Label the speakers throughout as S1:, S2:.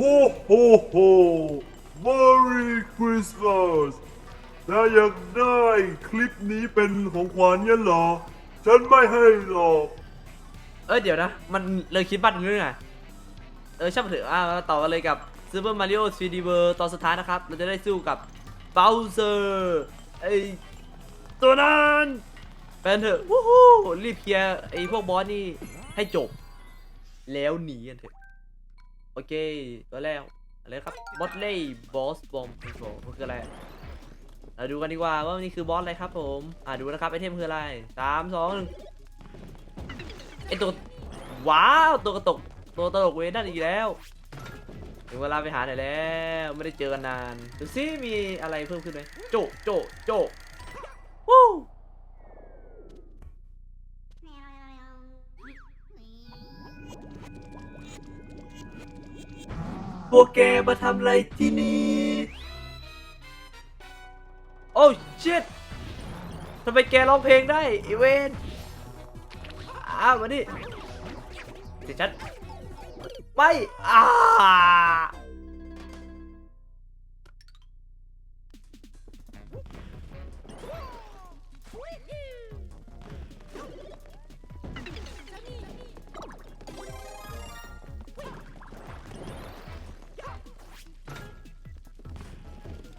S1: โฮโฮโฮ Merry Christmas ถ้าอยากได้คลิปนี้เป็นของขวัญเนี่ยเหรอ ฉันไม่ให้หรอก
S2: เออเดี๋ยวนะ มันเลยคิดบัตรเงื่อนเออช่างมันเถอะอะมาต่อกันเลยกับ Super Mario 3D World ตอนสุดท้ายนะครับ เราจะได้สู้กับ Bowser ไอตัวนั้นเป็นเถอะ วู้ฮู้รีบเคลียร์ไอพวกบอสนี่ให้จบ แล้วหนีกันเถอะ โอเค ตัวแรกอะไรครับบอสเล่บอสบอมมันคืออะไรเราดูกันดีกว่าว่านี่คือบอสอะไรครับผมอ่าดูนะครับไอเทมคืออะไรสามสองหนึ่งไอตัวว้าวตัวกระตกตัวตลกเวนั่นอีกแล้วถึงเวลาไปหาหน่อยแล้วไม่ได้เจอกันนานดูซิมีอะไรเพิ่มขึ้นไหมโจโจโจวู้ พวกแกมาทำอะไรที่นี่ โอ้ชิตทำไมแกร้องเพลงได้อีเวนอ้าวมาดิเดี๋ยวฉันไม่อ้า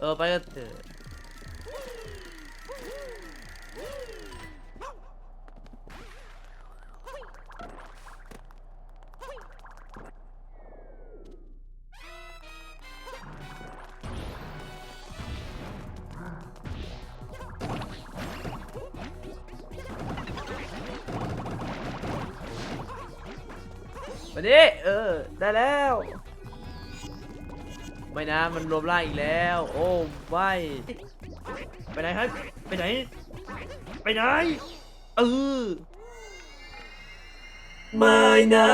S2: เออไปกันเถอะมาดิเออ ได้แล้ว ไม่นะมันรวมร่างอีกแล้ว โอ้ไม่ไปไหนครับไปไหน ไปไหนเออไม่นะ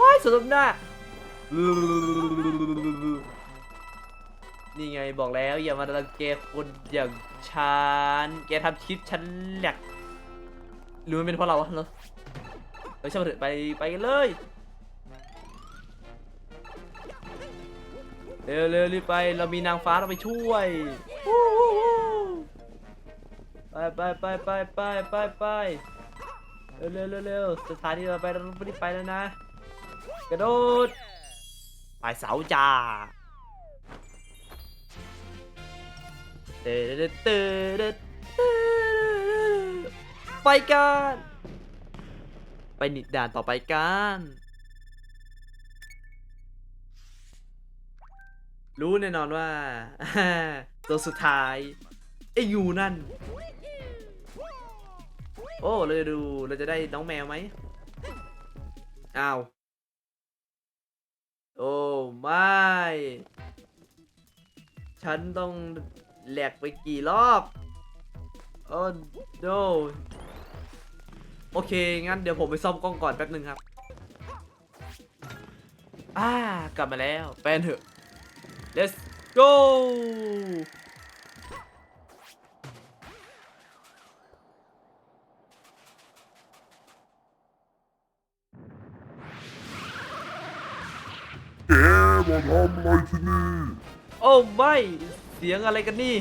S2: ว้ายสมหน้านี่ไงบอกแล้วอย่ามารังแกคนอย่างฉันแกทำคลิปฉันแหลกหรือมันเป็นเพราะเราเหรอเออช่างมันเถอะไปไปกันเลย เร็วเร็วรีบไปเรามีนางฟ้าเราไปช่วยไปไปไปไปไปไปไปเร็วเร็วเร็วเร็วสถานีเราไปเราไม่ได้ไปแล้วนะ กระโดดไปเสาจ้าเตเตเตเตเตไปกัน ไปนิดด่านต่อไปกัน รู้แน่นอนว่า ตัวสุดท้ายไอ้ยูนั่น โอ้เลยดูเราจะได้น้องแมวไหมอ้าวโอ้ไม่ ฉันต้องแหลกไปกี่รอบ โอ้โนโอเค งั้นเดี๋ยวผมไปซ่อมกล้องก่อนแป๊บนึงครับ อ่ากลับมาแล้วแปนเถอะ let's go
S1: แกมาทำอะไรที่นี่
S2: โอ้ไม่ เสียงอะไรกันนี่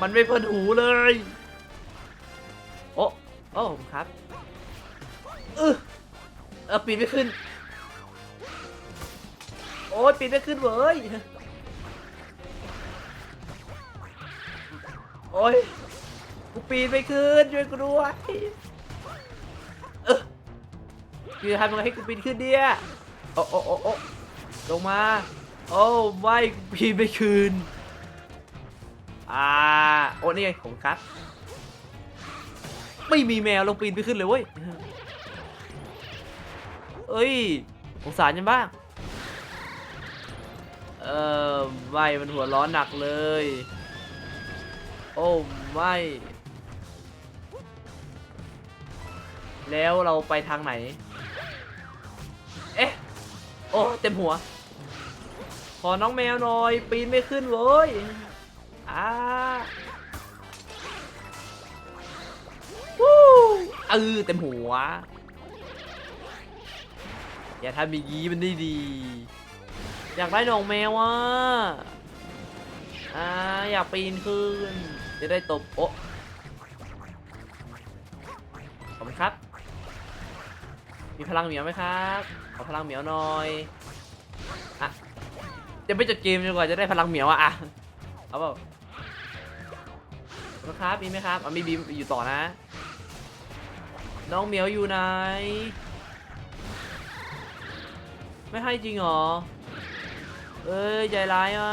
S2: มันไม่เพิ่นหูเลย โอ้โอ้ครับ เออเออปีนไม่ขึ้น โอ้ยปีนไม่ขึ้นเว้ย โอ้ย กูปีนไม่ขึ้นช่วยกูด้วยเออคือทำยังไงให้กูปีนขึ้นเนี่ยโอ้โอ้โอ้โอ้ลงมา โอ้ไม่กูปีนไม่คืนอ่า โอ้นี่ไงผมครับ ไม่มีแมวลงปีนไปขึ้นเลยเว้ย เอ้ยสงสารยังบ้าง ออไม่มันหัวร้อนหนักเลย โอ้ไม่ แล้วเราไปทางไหน เอ๊ะ โอ้เต็มหัว ขอน้องแมวหน่อย ปีนไม่ขึ้นเว้ยอ่าวู้เออเต็มหัว อย่าทำอย่างนี้มันได้ดี อยากได้ดอกแมวอะอ่าอยากปีนขึ้น จะได้ตบโอ๊ะขอบคุณครับ มีพลังเหมียวไหมครับขอพลังเหมียวหน่อยอะจะไม่จบเกมจนกว่าจะได้พลังเหมียวอะอะเอาเปล่าขอบคุณครับมีไหมครับอะมีบีมอยู่ต่อนะ น้องเหมียวอยู่ไหน ไม่ให้จริงเหรอ เอ้ยใจร้ายอะ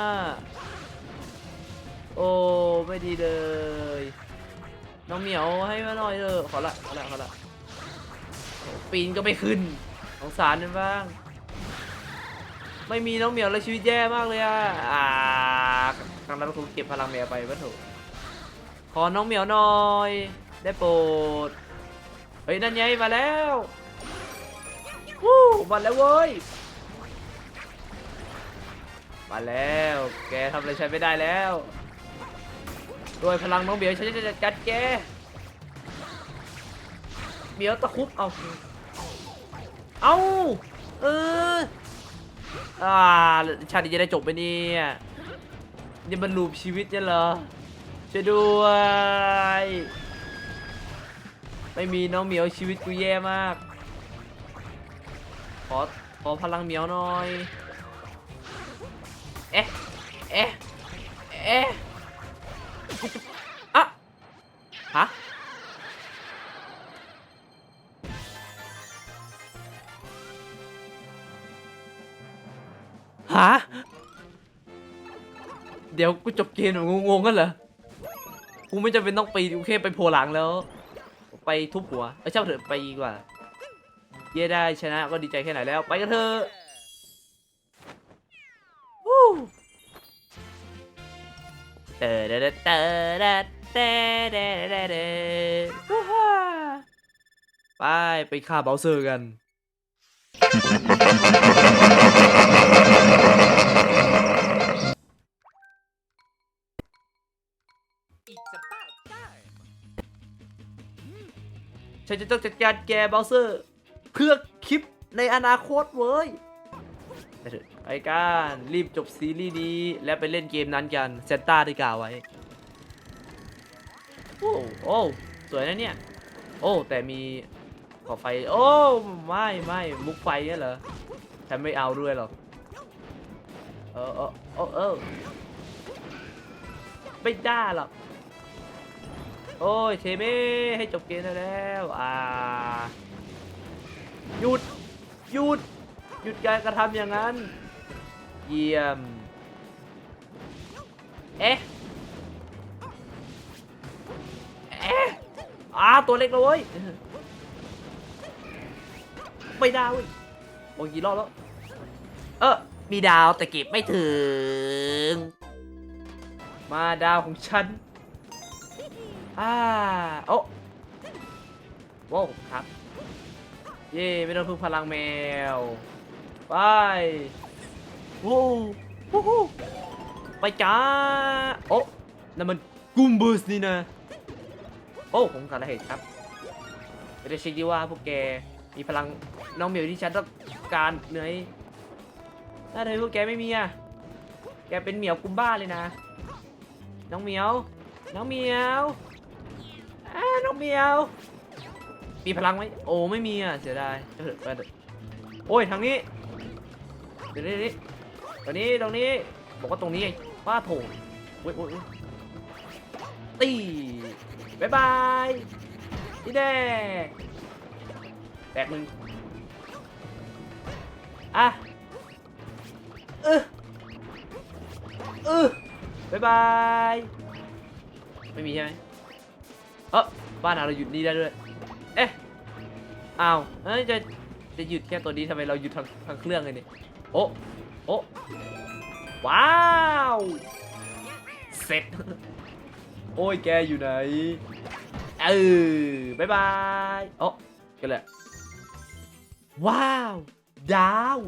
S2: โอ้ไม่ดีเลย น้องเหมียวให้มาหน่อยเถอะขอละขอละขอละปีนก็ไม่ขึ้นสงสารมันบ้าง ไม่มีน้องเหมียวแล้วชีวิตแย่มากเลยอะอ่าครั้งนั้นคงเก็บพลังแมวไปวะถูกขอน้องเหมียวหน่อย ได้โปรดเฮ้ยนั่นไงมาแล้ววู้มาแล้วเว้ย มาแล้ว แกทำอะไรฉันไม่ได้แล้ว ด้วยพลังน้องเบียวฉันจะจัดแกเบียวตะคุบเอาเอาเอออ่าชาติจะได้จบไปเนี่ยนี่มันลูปชีวิตเนี่ยเหรอช่วยด้วยไม่มีน้องเหมียวชีวิตกูแย่มาก ขอขอพลังเหมียวหน่อย เอ๊ะ เอ๊ะ เอ๊ะอะฮะ ฮะ เดี๋ยวกูจบเกมแบบงงๆกันเหรอ กูไม่จำเป็นต้องไปกูแค่ไปโผล่หลังแล้ว ไปทุบหัว เอ้เช่าเถอะไปดีกว่า เย่ได้ชนะก็ดีใจแค่ไหนแล้ว ไปกันเถอะ เตอเดเดเตอเดเตเดเดเดไปไปฆ่าเบลเซอร์กันฉันจะต้องจัดการแกเบลเซอร์ เพื่อคลิปในอนาคตเว้ย เถอะไปกันรีบจบซีรีส์นี้ แล้วไปเล่นเกมนั้นกันเซนต้าได้กล่าวไว้ โอ้โอ้สวยนะเนี่ย โอ้แต่มีขอไฟ โอ้ไม่ไม่มุกไฟเนี่ยเหรอฉันไม่เอาด้วยหรอกเออเออเออเออไม่ได้หรอกโอ้ยเทเมให้จบเกมได้แล้ว อ่า หยุด หยุด ยุดการกระทำอย่างนั้น เยี่ยม เอ๊ะ เอ๊ะอ่าตัวเล็กเลยเว้ยไม่ได้เว้ยโอ้ยกี่รอบแล้ว เออมีดาวแต่เก็บไม่ถึง มาดาวของฉัน อ่า โอ้ว้าวครับ เย่ไม่ต้องพึ่งพลังแมว ไปวู้วู้ฮู้ไปจ้าโอ้นั่นมันกุมบูสนี่นะ โอ้ผมกันละเหตุครับจะได้เช็คดีว่าพวกแกมีพลังน้องเหมียวที่ฉันต้องการเหนื่อยถ้าเธอพวกแกไม่มีอะแกเป็นเหมียวกุมบ้าเลยนะ น้องเหมียว น้องเหมียวอ่าน้องเหมียว มีพลังไหมโอ้ไม่มีอะเสียดายเออไปเถอะ โอ้ยทางนี้เดี๋ยวนี้ตรงนี้ตรงนี้บอกว่าตรงนี้ไงป้าโถโอ้ยโอ้ยโอ้ยตีบายบายนี่แน่แตกมึงอะเออเออบายบายไม่มีใช่ไหมเออบ้านเราหยุดนี่ได้ด้วย เอ๊ะอ้าวเอ้ยจะ จะหยุดแค่ตัวนี้ทำไมเราหยุดทั้งทั้งเครื่องเลยเนี่ยโอ้โอ้ว้าวเสร็จโอ้ยแกอยู่ไหนเออบายบายโอ้กันเลยว้าวดาว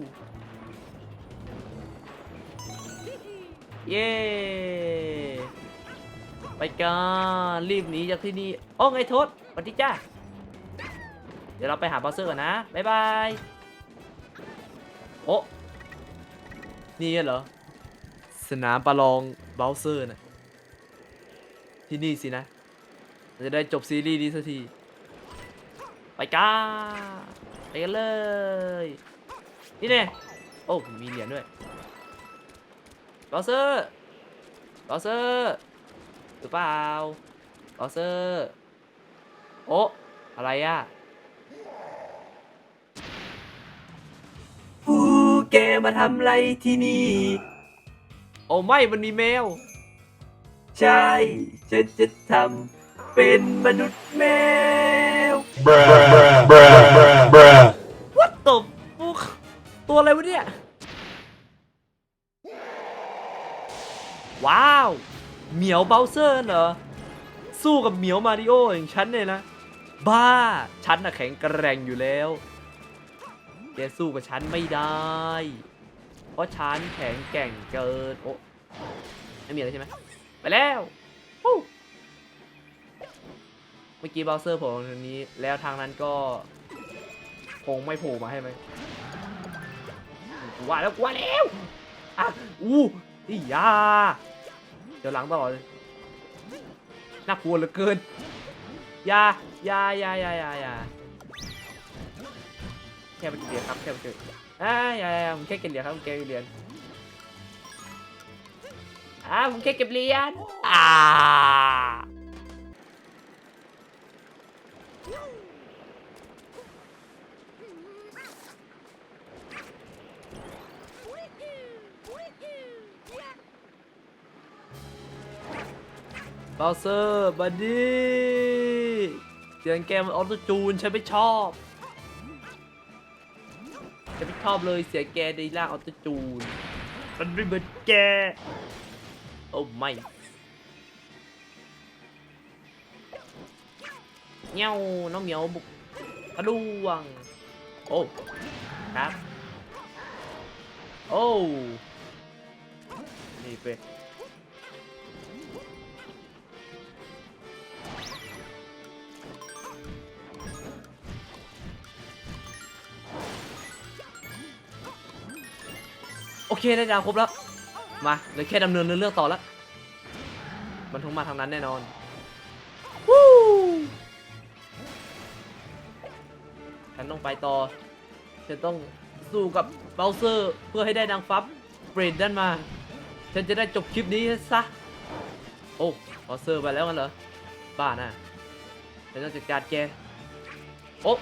S2: เย้ไปกันรีบหนีจากที่นี่โอ้ไงทษสวัสดีจ้า เดี๋ยวเราไปหาบอสเซอร์ก่อนนะบ๊ายบายโอ้นี่เหรอ สนามประลองเบลเซอร์นะที่นี่สินะ จะได้จบซีรีส์นี้สักที ไปก้าไปกันเลย นี่เนี่ยโอ้ มีเหรียญด้วยเบลเซอร์เบลเซอร์หรือเปล่าเบลเซอร์ โอ้ อะไรอะผู้ แกมาทำอะไรที่นี่ โอ้ไม่ มันมีแมว ใช่ฉันจะทำเป็นมนุษย์แมว
S1: bruh bruh bruh bruh
S2: What the fuck ตัวอะไรวะเนี่ย ว้าว เหมียวเบลเซอร์เหรอ สู้กับเหมียวมาริโออย่างฉันเนี่ยนะ บ้า ฉันน่ะแข็งแกร่งอยู่แล้ว แกสู้กับฉันไม่ได้ เพราะฉันแข็งแกร่งเกิน โอ้ไม่มีอะไรใช่ไหมไปแล้วหูเมื่อกี้เบลเซอร์ผมทางนี้ แล้วทางนั้นก็ คงไม่โผล่มาให้ไหมกว่าแล้วกว่าแล้วอะอู้อียาเดี๋ยวหลังตลอดเลยน่ากลัวเหลือเกินอยาอยาอยาอยาอยายา แค่เป็นเหรียญครับแค่เป็นเหรียญอ่าอยาอยาผมแค่ก็บเหรียญครับผมแค่ก็บเหรียญอ่าผมแค่เก็บเหรียญอ่าบาวเซอร์บัดดี้เสียงแกมันออโต้จูนฉันไม่ชอบ ชอบเลยเสียแกในร่างออโตจูน มันไม่เหมือนแก โอ้ไม่เงี้ยวน้องเหมียวบุกทะลวง โอ้ครับ โอ้ นี่เป็น โอเคได้ดาวครบแล้ว มาเหลือแค่ดำเนินเรื่องต่อแล้วมันต้องมาทางนั้นแน่นอนวู้ฉันต้องไปต่อฉันต้องสู้กับเบลเซอร์เพื่อให้ได้นางฟ้าเบรดดันมา ฉันจะได้จบคลิปนี้ซะ โอ้เบลเซอร์ไปแล้วกันเหรอ บ้าน่ะฉันต้องจัดการแก โอ้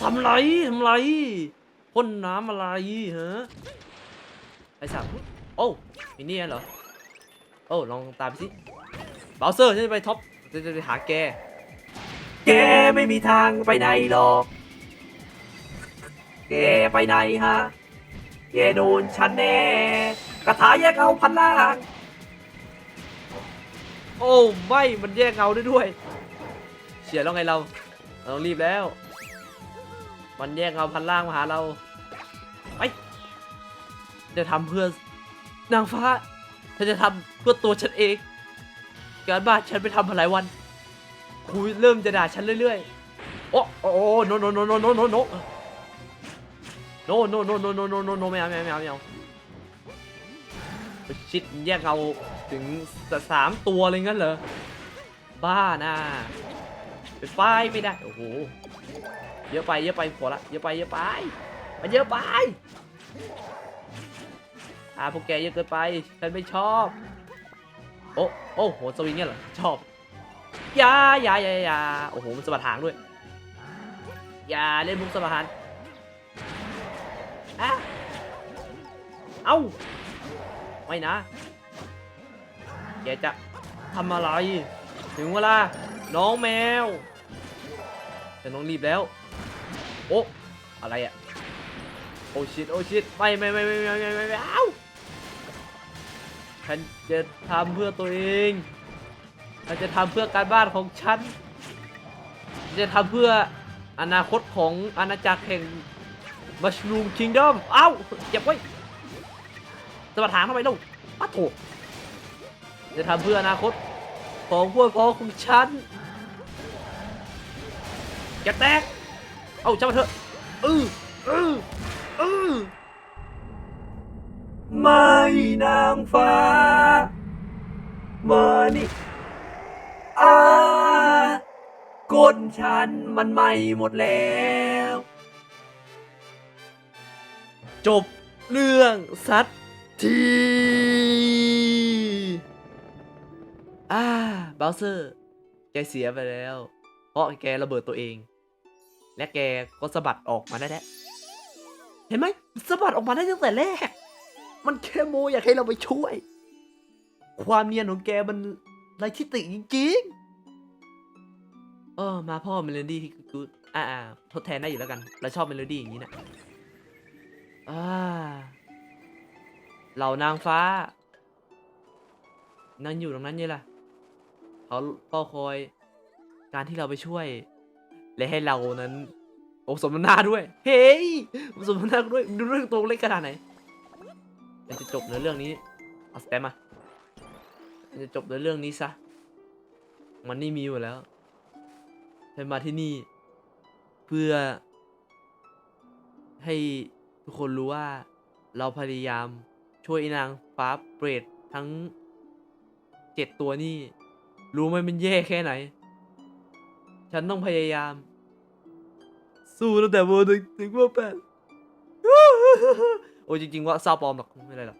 S2: ทำไรทำไรพ่นน้ำอะไรฮะไอ้สัตว์โอ้มินี่เหรอโอ้ลองตามไปสิเบลเซอร์ฉันจะไปท็อปจะจะไปหาแก แกไม่มีทางไปไหนหรอก แกไปไหนฮะ แกโดนฉันแน่กระถาแยกเอาพันล่างโอ้ไม่มันแยกเงาได้ด้วย เฉียดแล้วไงเรา เราต้องรีบแล้ว มันแยกเงาพันล่างมาหาเราไปจะทำเพื่อนางฟ้าฉันจะทำเพื่อตัวฉันเองการบ้านฉันไปทำมาหลายวันครูเริ่มจะด่าฉันเรื่อยๆโอ้โอ้โอ้โนโนโนโนโนโนโนโนโนโนโนโนโนโนโนไม่เอาไม่เอาไม่เอาไม่เอาชิดแยกเงาถึงสามตัวเลยงั้นเหรอบ้าน่ะเป็นไฟไม่ได้โอ้โห เยอะไปเยอะไปพอละเยอะไปเยอะไปมันเยอะไปอ่าพวกแกเยอะเกินไปฉันไม่ชอบ โอ้โอ้โหสวิงเนี่ยเหรอชอบยายายายาโอ้โหมันสะบัดหางด้วยอย่าเล่นมุกสะบัดหางอะเอ้าไม่นะแกจะทำอะไร ถึงเวลาน้องแมว แต่น้องรีบแล้ว โอ้อะไรอะโอ้ชิดโอ้ชิดไม่ไม่ไม่ไม่ไม่ไม่ไม่ไม่เอ้าฉันจะทำเพื่อตัวเองฉันจะทำเพื่อการบ้านของฉันจะทำเพื่ออนาคตของอาณาจักรแห่งมัชรูมคิงดอมเอ้าเก็บไว้สมัครถามทำไมลูกป้าโถจะทำเพื่ออนาคตของพวกพ้องของฉันอย่าแตก เอ้าช่างมันเถอะเออเออเออ
S3: ไม่นางฟ้ามานี่อากดฉันมันไหม่หมดแล้ว
S2: จบเรื่องสักทีอ่าบาวเซอร์ แกเสียไปแล้ว เพราะแกระเบิดตัวเอง และแกก็สะบัดออกมาได้แล้วเห็นไหมสะบัดออกมาได้ตั้งแต่แรก มันแค่โมอยากให้เราไปช่วย ความเนียนของแกมันไรที่ติจริงๆ เออ มาพ่อเมโลดี้ที่กูอ่าทดแทนได้อยู่แล้วกัน เราชอบเมโลดี้อย่างนี้นะอ่าเหล่านางฟ้า นั่นอยู่ตรงนั้นยังล่ะ เขาเฝ้าคอย การที่เราไปช่วย และให้เรานั้น โอ้สมน้ำหน้าด้วย เฮ้ยสมน้ำหน้าด้วยดูเรื่องตัวเล็กขนาดไหนมันจะจบในเรื่องนี้เอาสแตมป์มามันจะจบในเรื่องนี้ซะมันนี่มีอยู่แล้วฉันมาที่นี่ เพื่อ ให้ทุกคนรู้ว่าเราพยายามช่วยนางฟ้าเปรตทั้งเจ็ดตัวนี่ รู้ไหมมันแย่แค่ไหน ฉันต้องพยายาม สู้ตั้งแต่เวอร์หนึ่งถึงเวอร์แปดโอ้ยจริง ๆ ว่าซาปลอมหรอกไม่เป็นไรหรอก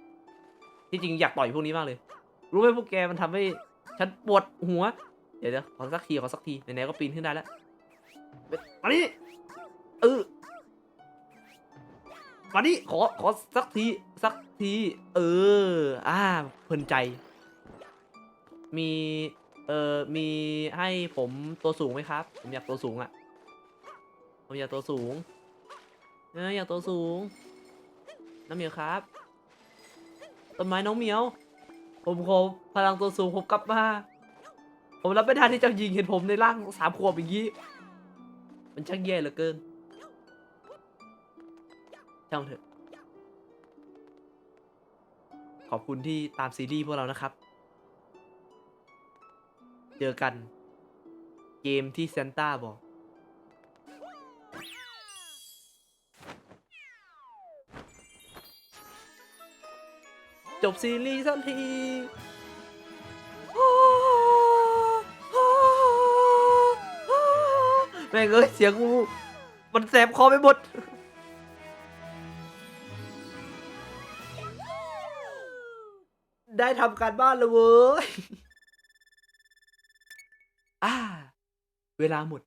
S2: ที่จริงอยากต่อยพวกนี้มากเลย รู้ไหมพวกแกมันทำให้ฉันปวดหัว เดี๋ยวเดี๋ยวขอสักทีขอสักทีไหนๆก็ปีนขึ้นได้แล้วมานี่เออมานี่ขอขอสักทีสักที เออ อ่าเพลินใจ มี เออมีให้ผมตัวสูงไหมครับ ผมอยากตัวสูงอะ่ะ ผมอยากตัวสูงเอออยากตัวสูง น้ำเหมียวครับ ต้นไม้น้องเหมียว ผมขอพลังตัวสูงผมกลับมา ผมรับไม่ได้ที่เจ้าหญิงเห็นผมในร่างสามขวบอย่างนี้ มันช่างแย่เหลือเกินช่างเถอะ ขอบคุณที่ตามซีรีส์พวกเรานะครับ เจอกัน เกมที่เซนต้าบอก จบซีรีส์สักทีแม่งเอ้ย เสียงกูมันแสบคอไปหมดได้ทำการบ้านแล้วเว้ย อ่า เวลาหมด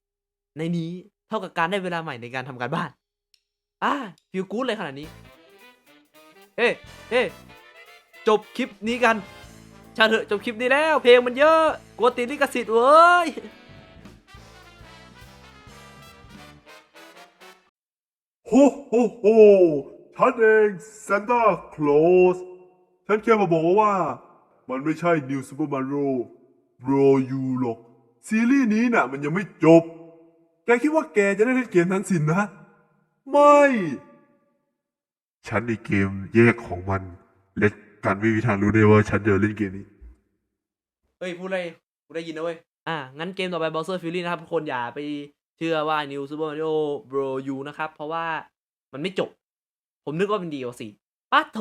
S2: ในนี้เท่ากับการได้เวลาใหม่ในการทำการบ้าน อ่าฟิลกู๊ดเลยขนาดนี้ เฮ้เฮ้จบคลิปนี้กันชาเถอะจบคลิปนี้แล้ว เพลงมันเยอะกลัวติดลิขสิทธิ์เว้ย
S1: โฮโฮโฮฉันเองซานตาคลอสฉันแค่มาบอกว่า มันไม่ใช่ New Super Mario Bro U หรอก ซีรีส์นี้น่ะ มันยังไม่จบ แกคิดว่าแกจะได้เล่นเกมนั้นสินนะไม่ ฉันในเกมแยกของมัน และการไม่มีทางรู้ได้ว่าฉันจะเล่นเกมนี้
S2: เฮ้ยพูดอะไรกูได้ยินนะเว้ย อะ งั้นเกมต่อไป Bowser Fury นะครับทุกคนอย่าไปเชื่อว่า New Super Mario Bros. U นะครับ เพราะว่ามันไม่จบ ผมนึกว่าเป็น DLC ปัดโถ